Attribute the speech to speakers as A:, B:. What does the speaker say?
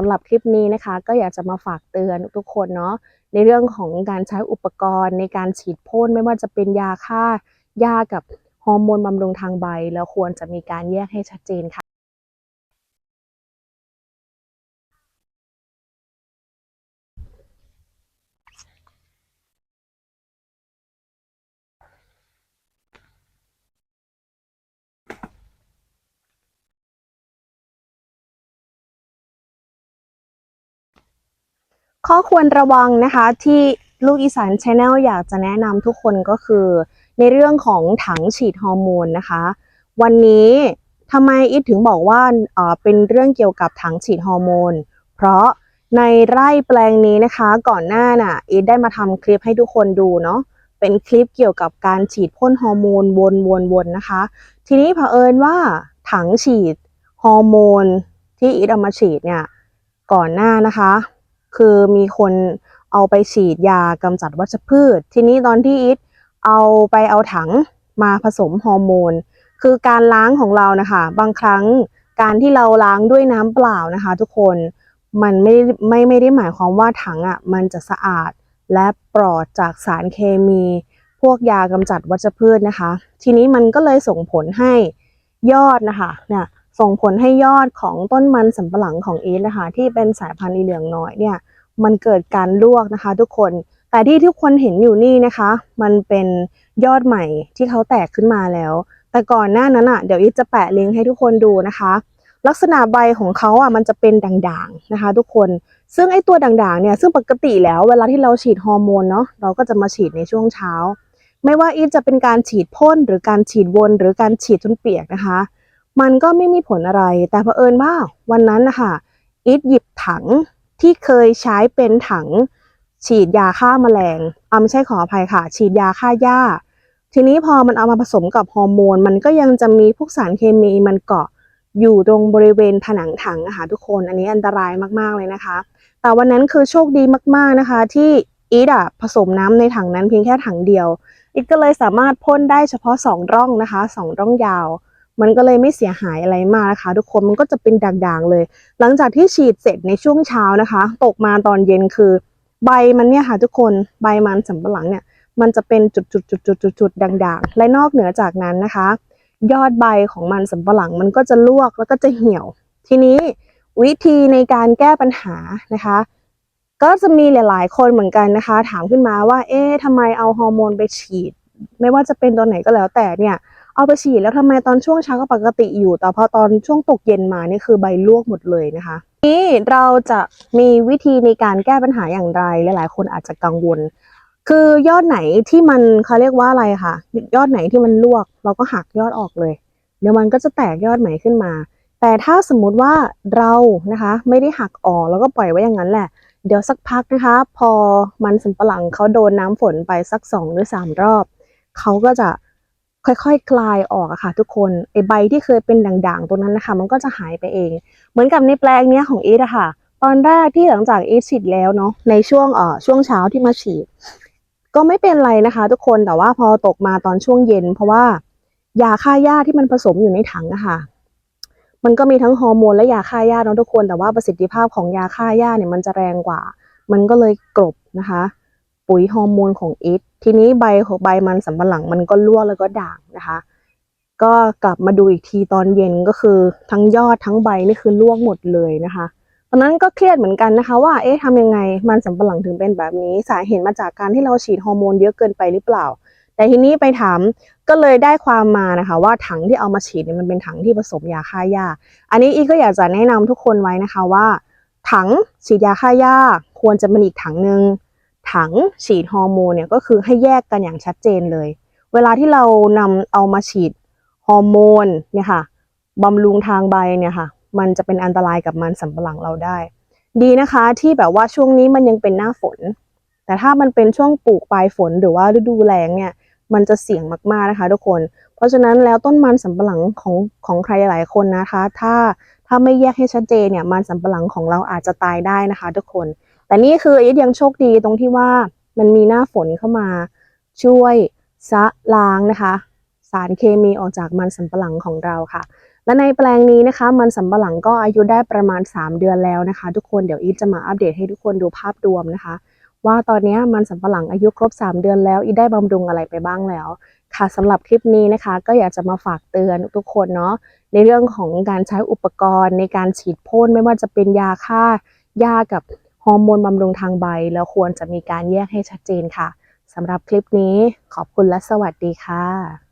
A: สำหรับคลิปนี้นะคะ ก็อยากจะมาฝากเตือนทุกคนเนาะในเรื่องของการใช้อุปกรณ์ในการฉีดพ่นไม่ว่าจะเป็นยาฆ่าหญ้ากับฮอร์โมนบำรุงทางใบ แล้วควรจะมีการแยกให้ชัดเจนค่ะ ข้อควรระวังนะคะที่ลูกอีสานชาแนลอยากจะแนะนำทุกคนก็คือ ในเรื่องของถังฉีดฮอร์โมนนะคะ วันนี้ทำไมอีทถึงบอกว่าเอ่อเป็นเรื่องเกี่ยวกับถังฉีดฮอร์โมน เพราะในไร่แปลงนี้นะคะ ก่อนหน้าน่ะอีทได้มาทำคลิปให้ทุกคนดูเนาะเป็นคลิปเกี่ยวกับการฉีดพ่นฮอร์โมนวนๆๆนะคะ ทีนี้เผอิญว่าถังฉีดฮอร์โมนที่อีทเอามาฉีดเนี่ยก่อนหน้านะคะ คือมีคนเอาไปฉีดยากำจัดวัชพืช ทีนี้ตอนที่อีทเอาไปเอาถังมาผสมฮอร์โมน คือการล้างของเรานะคะ บางครั้งการที่เราล้างด้วยน้ำเปล่านะคะ ทุกคนมันไม่ได้ไม่ไม่ได้หมายความว่าถังอะมันจะสะอาดและปลอดจากสารเคมี พวกยากำจัดวัชพืชนะคะ ทีนี้มันก็เลยส่งผลให้ยอดนะคะเนี่ย ส่งผลให้ยอดของต้นมันสำปะหลังของอีทนะคะ ที่เป็นสายพันธุ์อีเหลืองน้อยเนี่ยมันเกิดการลวกนะคะ ทุกคน แต่ที่ทุกคนเห็นอยู่นี่นะคะ มันเป็นยอดใหม่ที่เขาแตกขึ้นมาแล้ว แต่ก่อนหน้านั้นอะเดี๋ยวอีทจะแปะลิงก์ให้ทุกคนดูนะคะ ลักษณะใบของเขาอะมันจะเป็นด่างๆนะคะ ทุกคนซึ่งไอ้ตัวด่างๆเนี่ยซึ่งปกติแล้วเวลาที่เราฉีดฮอร์โมนเนาะเราก็จะมาฉีดในช่วงเช้า ไม่ว่าอีทจะเป็นการฉีดพ่นหรือการฉีดวนหรือการฉีดจนเปียกนะคะ มันก็ไม่มีผลอะไร แต่เผอิญว่าวันนั้นนะคะอีทหยิบถังที่เคยใช้เป็นถัง ฉีดยาฆ่าแมลงอ่าไม่ใช่ขออภัยค่ะ ฉีดยาฆ่าหญ้า ทีนี้พอมันเอามาผสมกับฮอร์โมน มันก็ยังจะมีพวกสารเคมีมันเกาะอยู่ตรงบริเวณผนังถังนะคะทุกคนอันนี้อันตรายมากๆเลยนะคะ แต่วันนั้นคือโชคดีมากๆนะคะ ที่อีทอะผสมน้ำในถังนั้นเพียงแค่ถังเดียวอีทก็เลยสามารถพ่นได้เฉพาะสองร่องนะคะสองร่องยาว มันก็เลยไม่เสียหายอะไรมากนะคะ ทุกคนมันก็จะเป็นด่างๆเลย หลังจากที่ฉีดเสร็จในช่วงเช้านะคะ ตกมาตอนเย็นคือ ใบมันเนี่ยค่ะ ทุกคนใบมันสำปะหลังเนี่ย มันจะเป็นจุดๆๆๆๆด่างๆ และนอกเหนือจากนั้นนะคะ ยอดใบของมันสำปะหลังมันก็จะลวกแล้วก็จะเหี่ยว ทีนี้วิธีในการแก้ปัญหานะคะก็จะมีหลาย ๆ คนเหมือนกันนะคะ ถามขึ้นมาว่า เอ๊ะทำไมเอาฮอร์โมนไปฉีด ไม่ว่าจะเป็นตัวไหนก็แล้วแต่เนี่ย เอาไปฉีดแล้วทำไมตอนช่วงเช้าก็ปกติอยู่ แต่พอตอนช่วงตกเย็นมานี่คือใบลวกหมดเลยนะคะ นี่เราจะมีวิธีในการแก้ปัญหาอย่างไรหลาย ๆ คนอาจจะกังวล คือยอดไหนที่มันเขาเรียกว่าอะไรค่ะยอดไหนที่มันลวก เราก็หักยอดออกเลย เดี๋ยวมันก็จะแตกยอดใหม่ขึ้นมา แต่ถ้าสมมุติว่าเรานะคะ ไม่ได้หักออกแล้วก็ปล่อยไว้อย่างนั้นแหละเดี๋ยวสักพักนะคะ พอมันสำปะหลังเขาโดนน้ำฝนไปสักสองหรือสามรอบเขาก็จะ ค่อยๆคคลายออกอะค่ะ ทุกคนไอใบที่เคยเป็นด่างๆตรงนั้นนะคะ มันก็จะหายไปเอง เหมือนกับในแปลงเนี้ยของอีทอะค่ะ ตอนแรกที่หลังจากอีทฉีดแล้วเนาะในช่วงเอ่อช่วงเช้าที่มาฉีด ก็ไม่เป็นไรนะคะ ทุกคนแต่ว่าพอตกมาตอนช่วงเย็น เพราะว่ายาฆ่าหญ้าที่มันผสมอยู่ในถังอะค่ะ มันก็มีทั้งฮอร์โมนและยาฆ่าหญ้าเนาะทุกคนแต่ว่าประสิทธิภาพของยาฆ่าหญ้าเนี่ยมันจะแรงกว่า มันก็เลยกลบนะคะ ปุ๋ยฮอร์โมนของอีททีนี้ใบของใบมันสำปะหลังมันก็ร่วงแล้วก็ด่างนะคะ ก็กลับมาดูอีกทีตอนเย็นก็คือทั้งยอดทั้งใบนี่คือร่วงหมดเลยนะคะ ตอนนั้นก็เครียดเหมือนกันนะคะ ว่าเอ๊ะทำยังไงมันสำปะหลังถึงเป็นแบบนี้ สาเหตุมาจากการที่เราฉีดฮอร์โมนเยอะเกินไปหรือเปล่า แต่ทีนี้ไปถามก็เลยได้ความมานะคะ ว่าถังที่เอามาฉีดเนี่ยมันเป็นถังที่ผสมยาฆ่าหญ้าอันนี้อีกก็อยากจะแนะนำทุกคนไว้นะคะว่า ถังฉีดยาฆ่าหญ้าควรจะเป็นอีกถังหนึ่ง ถังฉีดฮอร์โมนเนี่ยก็คือให้แยกกันอย่างชัดเจนเลย เวลาที่เรานำเอามาฉีดฮอร์โมนเนี่ยค่ะบำรุงทางใบเนี่ยค่ะ มันจะเป็นอันตรายกับมันสำปะหลังเราได้ ดีนะคะที่แบบว่าช่วงนี้มันยังเป็นหน้าฝน แต่ถ้ามันเป็นช่วงปลูกปลายฝนหรือว่าฤดูแล้งเนี่ยมันจะเสี่ยงมากๆนะคะ ทุกคน เพราะฉะนั้นแล้วต้นมันสำปะหลังของของใครหลายคนนะคะ ถ้าถ้าไม่แยกให้ชัดเจนเนี่ยมันสำปะหลังของเราอาจจะตายได้นะคะ ทุกคน แต่นี่คืออีทยังโชคดีตรงที่ว่ามันมีหน้าฝนเข้ามาช่วยซะล้างนะคะ สารเคมีออกจากมันสำปะหลังของเราค่ะ และในแปลงนี้นะคะ มันสำปะหลังก็อายุได้ประมาณ 3 เดือนแล้วนะคะ ทุกคนเดี๋ยวอีทจะมาอัปเดตให้ทุกคนดูภาพรวมนะคะ ว่าตอนนี้มันสำปะหลังอายุครบ 3 เดือนแล้วอีทได้บำรุงอะไรไปบ้างแล้ว ค่ะสำหรับคลิปนี้นะคะ ก็อยากจะมาฝากเตือนทุกคนเนาะในเรื่องของการใช้อุปกรณ์ในการฉีดพ่นไม่ว่าจะเป็นยาฆ่าหญ้ากับ อร์โมนบำรุงทางใบ แล้วควรจะมีการแยกให้ชัดเจนค่ะสำหรับคลิปนี้ขอบคุณและสวัสดีค่ะ